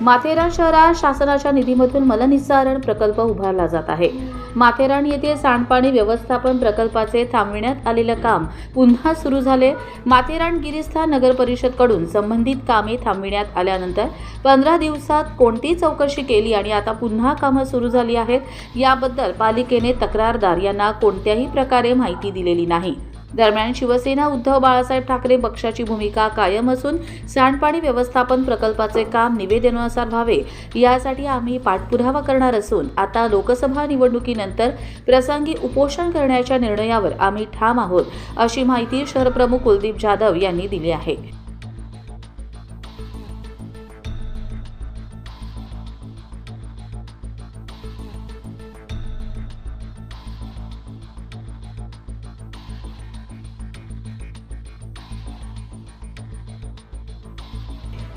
माथेरान शहरात शासनाच्या निधीमधून मलनिस्सारण प्रकल्प उभारला जात आहे. माथेरान येथे सांडपाणी व्यवस्थापन प्रकल्पाचे थांबविण्यात आलेलं काम पुन्हा सुरू झाले. माथेरान गिरिस्था नगर परिषदकडून संबंधित कामे थांबविण्यात आल्यानंतर पंधरा दिवसात कोणती चौकशी केली आणि आता पुन्हा कामं सुरू झाली आहेत? याबद्दल पालिकेने तक्रारदार यांना कोणत्याही प्रकारे माहिती दिलेली नाही. दरम्यान शिवसेना उद्धव बाळासाहेब ठाकरे पक्षाची भूमिका कायम असून सांडपाणी व्यवस्थापन प्रकल्पाचे काम निवेदनानुसार व्हावे यासाठी आम्ही पाठपुरावा करणार असून आता लोकसभा निवडणुकीनंतर प्रसंगी उपोषण करण्याच्या निर्णयावर आम्ही ठाम आहोत अशी माहिती शहरप्रमुख कुलदीप जाधव यांनी दिली आहे.